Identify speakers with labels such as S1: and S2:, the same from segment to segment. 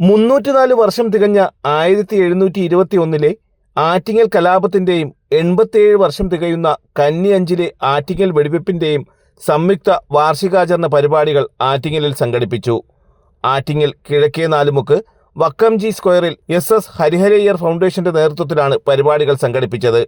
S1: മുന്നൂറ്റിനാല് വർഷം തികഞ്ഞ ആയിരത്തി എഴുന്നൂറ്റി ഇരുപത്തി ഒന്നിലെ ആറ്റിങ്ങൽ കലാപത്തിന്റെയും എൺപത്തിയേഴ് വർഷം തികയുന്ന കന്നി അഞ്ചിലെ ആറ്റിങ്ങൽ വെടിവെപ്പിന്റെയും സംയുക്ത വാർഷികാചരണ പരിപാടികൾ ആറ്റിങ്ങലിൽ സംഘടിപ്പിച്ചു. ആറ്റിങ്ങൽ കിഴക്കേ നാലുമുക്ക് വക്കംജി സ്ക്വയറിൽ എസ് എസ് ഹരിഹരയ്യർ ഫൗണ്ടേഷന്റെ നേതൃത്വത്തിലാണ് പരിപാടികൾ സംഘടിപ്പിച്ചത്.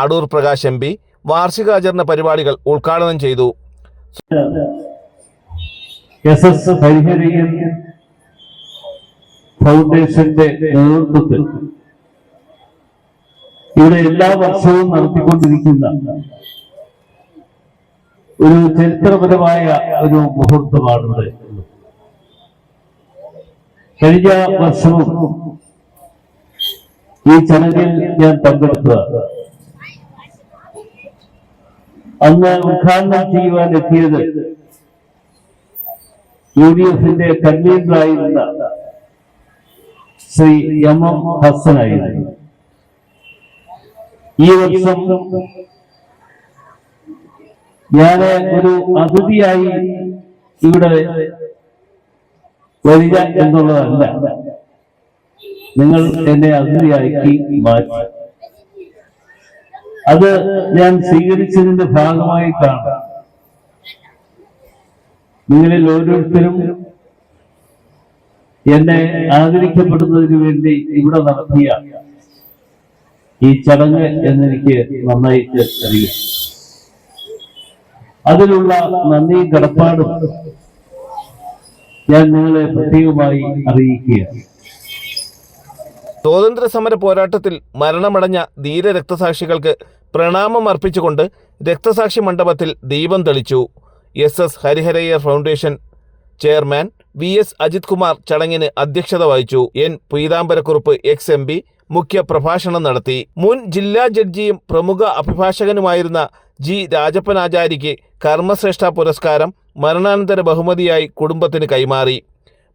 S1: അടൂർ പ്രകാശ് എം പി വാർഷികാചരണ പരിപാടികൾ ഉദ്ഘാടനം ചെയ്തു.
S2: ഫൗണ്ടേഷന്റെ നേതൃത്വത്തിൽ ഇവിടെ എല്ലാ വർഷവും നടത്തിക്കൊണ്ടിരിക്കുന്ന ഒരു ചരിത്രപരമായ ഒരു മുഹൂർത്തമാണ് കഴിഞ്ഞ വർഷവും ഈ ചടങ്ങിൽ ഞാൻ പങ്കെടുത്തതാണ്. അന്ന് ഉദ്ഘാടനം ചെയ്യുവാൻ എത്തിയത് യു ഡി എഫിന്റെ കൺവീനറായിരുന്ന ശ്രീ എം എം ഹസനായിരുന്നു ഈ വർഷം ഞാൻ ഒരു അതിഥിയായി ഇവിടെ വരിക എന്നുള്ളതല്ല. നിങ്ങൾ എന്നെ അതിഥിയാക്കി മാറ്റി. അത് ഞാൻ സ്വീകരിച്ചതിന്റെ ഭാഗമായിട്ടാണ് നിങ്ങളിൽ ഓരോരുത്തരും എന്നെ ആദരിക്കപ്പെടുന്നതിന് വേണ്ടി ഇവിടെ നടത്തിയ ഈ ചടങ്ങ് എന്നെനിക്ക് നന്നായിട്ട് അറിയാം. അതിലുള്ള നന്ദി കടപ്പാടും ഞാൻ നിങ്ങളെ പ്രത്യേകമായി അറിയിക്കുകയാണ്.
S1: സ്വാതന്ത്ര്യ സമര പോരാട്ടത്തിൽ മരണമടഞ്ഞ ധീര രക്തസാക്ഷികൾക്ക് പ്രണാമം അർപ്പിച്ചുകൊണ്ട് രക്തസാക്ഷി മണ്ഡപത്തിൽ ദീപം തെളിച്ചു. S S Hariharayyar foundation chairman V S Ajith Kumar ചടങ്ങിന് അധ്യക്ഷത വഹിച്ചു. N Peethambarakkurup ex M P മുഖ്യ പ്രഭാഷണം നടത്തി. മുൻ ജില്ലാ ജഡ്ജിയും പ്രമുഖ അഭിഭാഷകനുമായിരുന്ന ജി രാജപ്പനാചാരിക്ക് കർമ്മശ്രേഷ്ഠ പുരസ്കാരം മരണാനന്തര ബഹുമതിയായി കുടുംബത്തിന് കൈമാറി.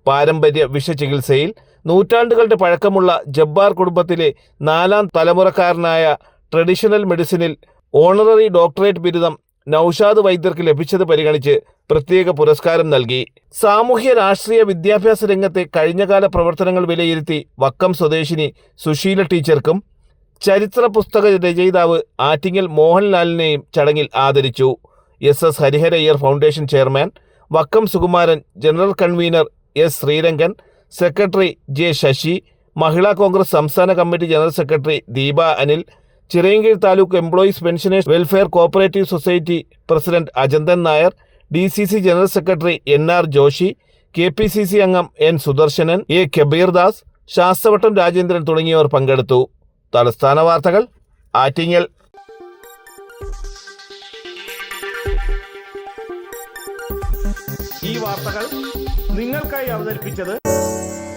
S1: പാരമ്പര്യ വിഷചികിത്സയിൽ നൂറ്റാണ്ടുകളുടെ പഴക്കമുള്ള ജബ്ബാർ കുടുംബത്തിലെ നാലാം തലമുറക്കാരനായ ട്രഡീഷണൽ മെഡിസിനിൽ ഓണററി ഡോക്ടറേറ്റ് ബിരുദം നൌഷാദ് വൈദ്യർക്ക് ലഭിച്ചത് പരിഗണിച്ച് പ്രത്യേക പുരസ്കാരം നൽകി. സാമൂഹ്യ രാഷ്ട്രീയ വിദ്യാഭ്യാസ രംഗത്തെ കഴിഞ്ഞകാല പ്രവർത്തനങ്ങൾ വിലയിരുത്തി വക്കം സ്വദേശിനി സുശീല ടീച്ചർക്കും ചരിത്ര പുസ്തക രചയിതാവ് ആറ്റിങ്ങൽ മോഹൻലാലിനെയും ചടങ്ങിൽ ആദരിച്ചു. S. S. Hariharayyar foundation chairman Vakkom Sukumaran general convener S. Sreerangan secretary J Sasi Mahila Congress സംസ്ഥാന committee general secretary Deepa Anil Chirayinkeezhu taluk employees pensioners welfare cooperative society president Ajanthan Nair D C C general secretary N R Joshy K P C C അംഗം N Sudarsanan A Kabirdas Sasthravattom Rajendran തുടങ്ങിയവർ പങ്കെടുത്തു. തലസ്ഥാന വാർത്തകൾ ആറ്റിങ്ങൽ. ഈ വാർത്തകൾ നിങ്ങൾക്കായി അവതരിപ്പിച്ചത്